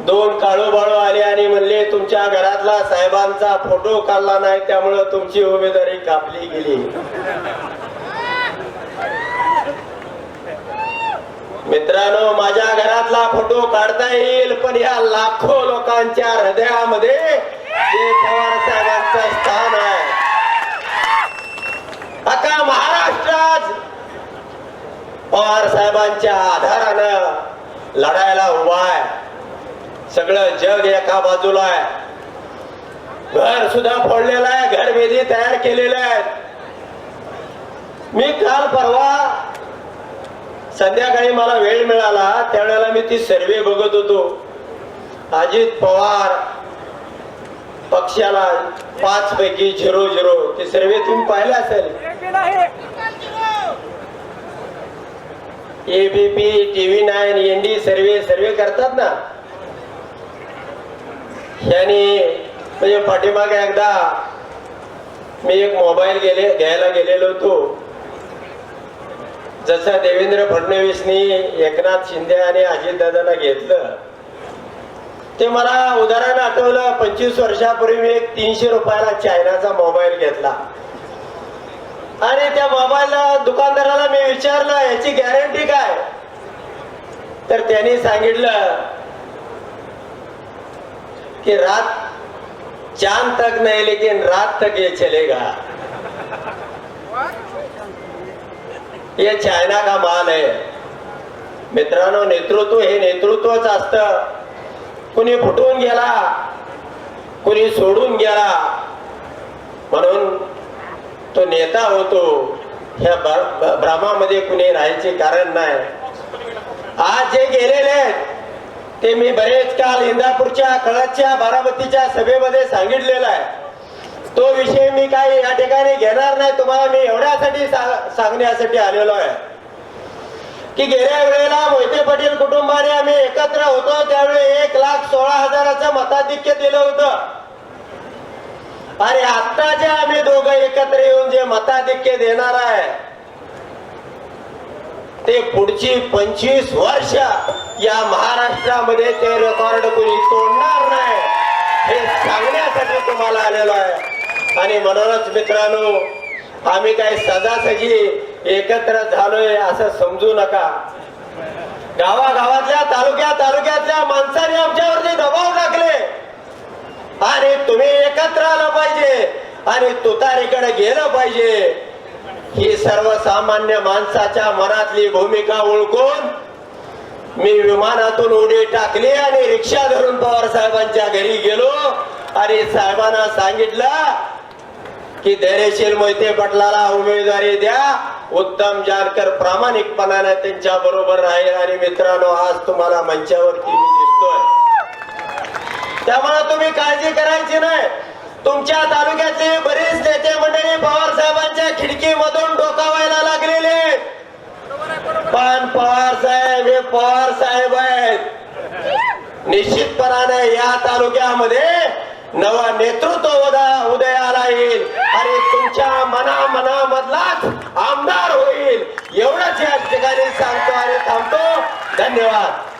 दोन काळोबाळो आले आणि म्हणले तुमच्या घरातला साहेबांचा फोटो काढला नाही त्यामुळं तुमची उमेदवारी कापली गेली. मित्रांनो माझ्या घरातला फोटो काढता येईल पण या लाखो लोकांच्या हृदयामध्ये जे पवार साहेबांचं स्थान आहे. आता महाराष्ट्रात पवार साहेबांच्या आधारानं लढायला उभा आहे. सगळं जग एका बाजूला आहे. घर सुद्धा फोडलेलं आहे घर वेधी तयार केलेले आहेत मी काल परवा संध्याकाळी मला वेळ मिळाला त्यावेळेला मी ती सर्वे बघत होतो. अजित पवार पक्षाला पाच पैकी झिरो झिरो. ते सर्वे तुम्ही पाहिले असेल? ABP TV nine ND survey survey करतात ना? त्यांनी म्हणजे पाठीमागे एकदा मी एक मोबाईल गेले घ्यायला गेलेलो होतो. जसं देवेंद्र फडणवीसनी एकनाथ शिंदे आणि अजितदादांना घेतलं ते मला उदाहरण आठवलं पंचवीस वर्षापूर्वी मी एक तीनशे रुपयाला चायनाचा मोबाईल घेतला. आणि त्या मोबाईल दुकानदाराला मी विचारलं याची गॅरंटी काय? तर त्यांनी सांगितलं कि रात चांद तक नहीं लेकिन रात तक ये चलेगा। ये चायना का माल आहे मित्रांनो नेतृत्व हे नेतृत्वच असतं। कुणी फुटून गेला कुणी सोडून गेला म्हणून तो नेता होतो. ह्या भ्रमामध्ये कुणी राहायचे कारण नाही. आज जे गेलेले आहेत ते मी बरेच काल इंदापूरच्या कळसच्या बारामतीच्या सभेमध्ये सांगितलेला आहे. तो विषय मी काही या ठिकाणी घेणार नाही तुम्हाला मी एवढ्यासाठी सांगण्यासाठी आलेलो आहे. की गेल्या वेळेला मोहिते पाटील कुटुंबाने आम्ही एकत्र होतो त्यावेळी एक लाख सोळा हजाराचं मताधिक्य दिलं होतं. आणि आता जे आम्ही दोघं एकत्र येऊन जे मताधिक्य देणार आहे ते पुढची पंचवीस वर्ष या महाराष्ट्रामध्ये ते रेकॉर्ड कुणी तोडणार नाही हे सांगण्यासाठी तुम्हाला आलेलो आहे. आणि म्हणूनच मित्रांनो आम्ही काही सजासजी एकत्र झालोय असं समजू नका. गावागावातल्या तालुक्या तालुक्यातल्या माणसाने आमच्यावरती दबाव टाकले. आणि तुम्ही एकत्र आलं पाहिजे आणि तुतारीकडे गेलं पाहिजे. ही सर्वसामान्य माणसाच्या मनातली भूमिका ओळखून मी विमानातून उडी टाकली आणि रिक्षा धरून पवार साहेबांच्या घरी गेलो. आणि साहेबांना सांगितलं की धैर्यशील मोहिते पटलाला उमेदवारी द्या. उत्तम जानकर प्रामाणिकपणाने त्यांच्या बरोबर राहील. आणि मित्रांनो आज तुम्हाला मंचावरती मी दिसतोय. त्यामुळे तुम्ही काळजी करायची नाही. तुमच्या तालुक्यातले बरेच नेते मंडळी पवार साहेबांच्या खिडकीमधून डोकावायला लागलेले आहेत. पण पवार साहेब हे पवार साहेब आहेत. निश्चितपणाने या तालुक्यामध्ये नवा नेतृत्व उदयाला येईल. आणि तुमच्या मना मनामधलाच आमदार होईल. एवढंच या ठिकाणी सांगतो आणि थांबतो. धन्यवाद.